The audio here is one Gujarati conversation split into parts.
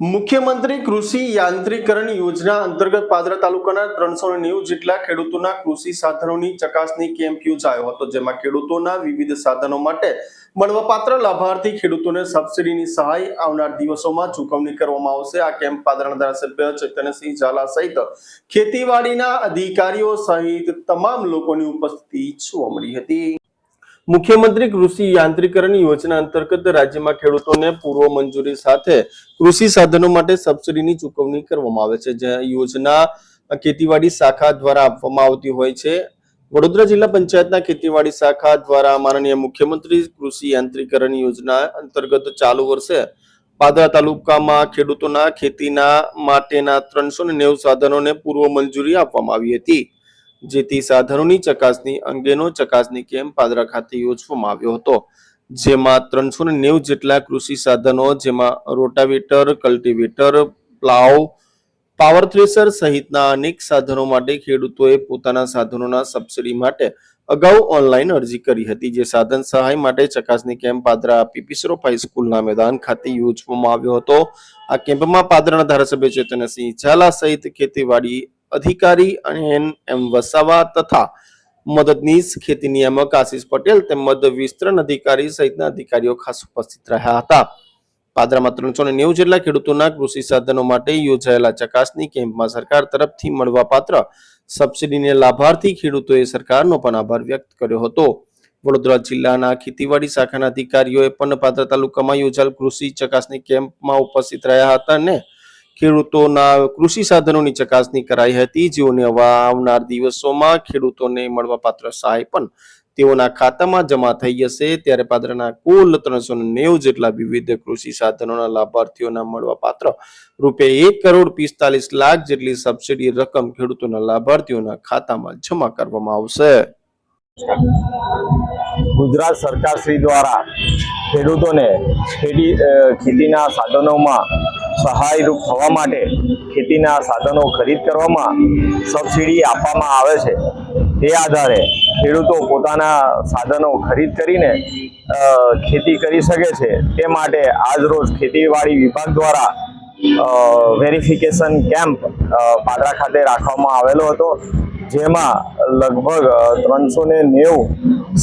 મુખ્યમંત્રી કૃષિ યાંત્રીકરણ યોજના અંતર્ગત પાદરા તાલુકાના ત્રણસો નેવું જેટલા ખેડૂતોના કૃષિ સાધનોની ચકાસણી કેમ્પ યોજાયો હતો, જેમાં ખેડૂતોના વિવિધ સાધનો માટે મળવાપાત્ર લાભાર્થી ખેડૂતોને સબસિડીની સહાય આવનાર દિવસોમાં ચૂકવણી કરવામાં આવશે. આ કેમ્પ પાદરાના ધારાસભ્ય ચૈતન્યસિંહ ઝાલા સહિત ખેતીવાડીના અધિકારીઓ સહિત તમામ લોકોની ઉપસ્થિતિ જોવા મળી હતી. મુખ્યમંત્રી કૃષિ યાંત્રીકરણ યોજના અંતર્ગત રાજ્યમાં ખેડૂતોને પૂર્વ મંજૂરી સાથે કૃષિ સાધનો માટે સબસિડીની ચૂકવણી કરવામાં આવે છે. જે યોજના ખેતીવાડી શાખા દ્વારા આપવામાં આવતી હોય છે. વડોદરા જિલ્લા પંચાયતના ખેતીવાડી શાખા દ્વારા માનનીય મુખ્યમંત્રી કૃષિ યાંત્રીકરણ યોજના અંતર્ગત ચાલુ વર્ષે પાદરા તાલુકામાં ખેડૂતોના ખેતીના માટેના ત્રણસો નેવું સાધનોને પૂર્વ મંજૂરી આપવામાં આવી હતી. જેથી સાધનોની ચકાસણી અંગેનો ચકાસણી કેમ્પ પાદરા ખાતે યોજવામાં આવ્યો હતો? જેમાં ત્રણસો નેવું જેટલા કૃષિ સાધનો, જેમાં rotavator, cultivator, plough, power thresher સહિતના અનેક સાધનો માટે ખેડૂતોએ પોતાના સાધનોના સબસિડી માટે અગાઉ ઓનલાઈન અરજી કરી હતી. જે સાધન સહાય માટે ચકાસણી કેમ્પ પાદરા પીપીસરોપ હાઈસ્કૂલના મેદાન ખાતે યોજવામાં આવ્યો હતો. આ કેમ્પમાં પાદરાના ધારાસભ્ય ચેતનસિંહ ઝાલા સહિત ખેતીવાડી અધિકારી અને એમ વસાવા તથા મદદનીશ ખેતી નિયામક આશીષ પટેલ તેમજ વિસ્તરણ અધિકારી સહિતના અધિકારીઓ ખાસ ઉપસ્થિત રહ્યા હતા. પાદરામાં ત્રણસો ને નેવું જેટલા ખેડૂતોના કૃષિ સાધનો માટે યોજાયેલા ચકાસણી કેમ્પમાં સરકાર તરફથી મળવાપાત્ર સબસિડીને લાભાર્થી ખેડૂતોએ સરકારનો પણ આભાર વ્યક્ત કર્યો હતો. વડોદરા જિલ્લાના ખેતીવાડી શાખાના અધિકારીઓએ પણ પાદરા તાલુકામાં યોજાયેલ કૃષિ ચકાસણી કેમ્પમાં ઉપસ્થિત રહ્યા હતા અને ખેડૂતોના કૃષિ સાધનોની ચકાસણી કરાઈ હતી. જેઓને આવનાર દિવસોમાં ખેડૂતોને મળવાપાત્ર સહાય પણ તેઓના ખાતામાં જમા થઈ જશે. ત્યારે પાદરાના કુલ ત્રણસો નેવું જેટલા વિવિધ કૃષિ સાધનોના લાભાર્થીઓના મળવાપાત્ર રૂપે એક કરોડ પિસ્તાલીસ લાખ જેટલી સબસિડી રકમ ખેડૂતોના લાભાર્થીઓના ખાતામાં જમા કરવામાં આવશે. ગુજરાત સરકાર શ્રી દ્વારા ખેડૂતોને ખેતી ખેતીના સાધનોમાં સહાયરૂપ થવા માટે ખેતીના સાધનો ખરીદ કરવામાં સબસિડી આપવામાં આવે છે. તે આધારે ખેડૂતો પોતાના સાધનો ખરીદ કરીને ખેતી કરી શકે છે. તે માટે આજરોજ ખેતીવાડી વિભાગ દ્વારા વેરિફિકેશન કેમ્પ પાદરા ખાતે રાખવામાં આવેલો હતો. જેમાં લગભગ ત્રણસો ને નેવું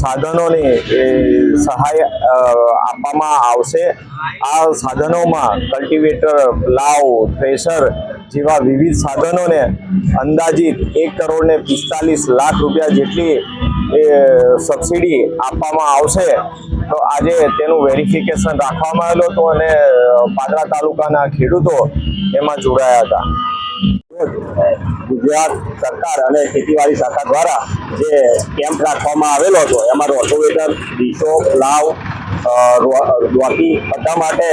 સાધનોની સહાય આપવામાં આવશે. આ સાધનોમાં કલ્ટિવેટર, પ્લાવ થ્રેશર જેવા વિવિધ સાધનોને અંદાજિત એક કરોડ ને પિસ્તાલીસ લાખ રૂપિયા જેટલી સબસિડી આપવામાં આવશે. તો આજે તેનું વેરિફિકેશન રાખવામાં આવેલું હતું અને પાદરા તાલુકાના ખેડૂતો એમાં જોડાયા હતા. ગુજરાત સરકાર અને ખેતીવાડી શાખા દ્વારા જે કેમ્પ રાખવામાં આવેલો હતો એમાં રોટોવેટર ડીશો પ્લાવ અ, બધા માટે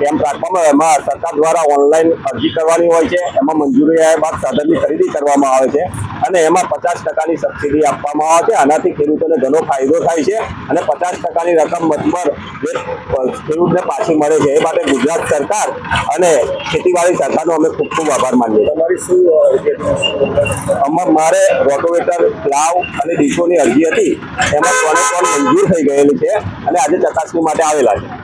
કેમ્પ રાખવામાં આવે. એમાં સરકાર દ્વારા ઓનલાઈન અરજી કરવાની હોય છે. એમાં મંજૂરી આવ્યા બાદ સાધનની ખરીદી કરવામાં આવે છે અને એમાં પચાસ ટકાની સબસિડી આપવામાં આવે છે. આનાથી ખેડૂતોને ઘણો ફાયદો થાય છે અને પચાસ ટકાની રકમ મતમર જે ખેડૂતને પાછી મળે છે. એ માટે ગુજરાત સરકાર અને ખેતીવાડી સરકારનો અમે ખૂબ ખૂબ આભાર માનીએ છીએ. મારે રોટોવેટર, પ્લાવ અને ડીશોની અરજી હતી. એમાં ત્રણે ત્રણ મંજૂર થઈ ગયેલી છે અને આજે ચકાસણી માટે આવેલા છે.